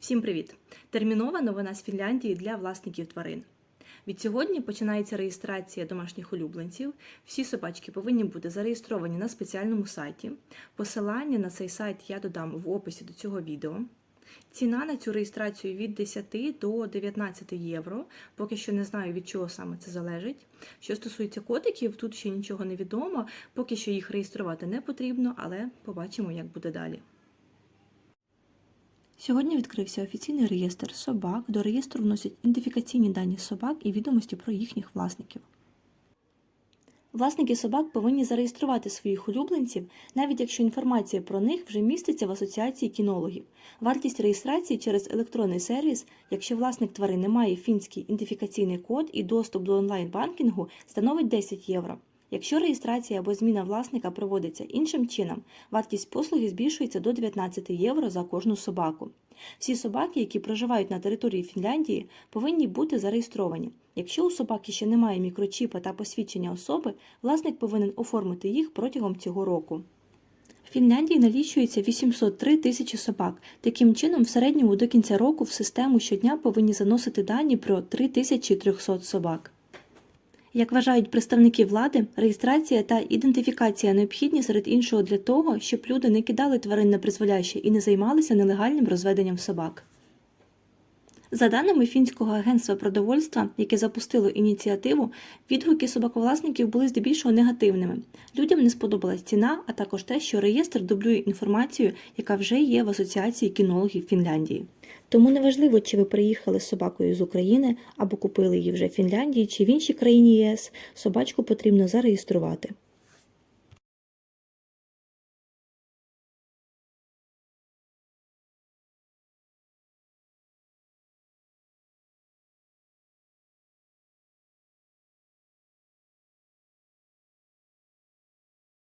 Всім привіт! Термінова новина з Фінляндії для власників тварин. Від сьогодні починається реєстрація домашніх улюбленців. Всі собачки повинні бути зареєстровані на спеціальному сайті. Посилання на цей сайт я додам в описі до цього відео. Ціна на цю реєстрацію від 10 до 19 євро. Поки що не знаю, від чого саме це залежить. Що стосується котиків, тут ще нічого не відомо. Поки що їх реєструвати не потрібно, але побачимо, як буде далі. Сьогодні відкрився офіційний реєстр собак. До реєстру вносять ідентифікаційні дані собак і відомості про їхніх власників. Власники собак повинні зареєструвати своїх улюбленців, навіть якщо інформація про них вже міститься в асоціації кінологів. Вартість реєстрації через електронний сервіс, якщо власник тварини має фінський ідентифікаційний код і доступ до онлайн-банкінгу, становить 10 євро. Якщо реєстрація або зміна власника проводиться іншим чином, вартість послуги збільшується до 19 євро за кожну собаку. Всі собаки, які проживають на території Фінляндії, повинні бути зареєстровані. Якщо у собаки ще немає мікрочіпа та посвідчення особи, власник повинен оформити їх протягом цього року. В Фінляндії налічується 803 тисячі собак. Таким чином, в середньому до кінця року в систему щодня повинні заносити дані про 3300 собак. Як вважають представники влади, реєстрація та ідентифікація необхідні серед іншого для того, щоб люди не кидали тварин на призволяще і не займалися нелегальним розведенням собак. За даними фінського агентства продовольства, яке запустило ініціативу, відгуки собаковласників були здебільшого негативними. Людям не сподобалась ціна, а також те, що реєстр дублює інформацію, яка вже є в Асоціації кінологів Фінляндії. Тому неважливо, чи ви приїхали з собакою з України або купили її вже в Фінляндії чи в іншій країні ЄС, собачку потрібно зареєструвати.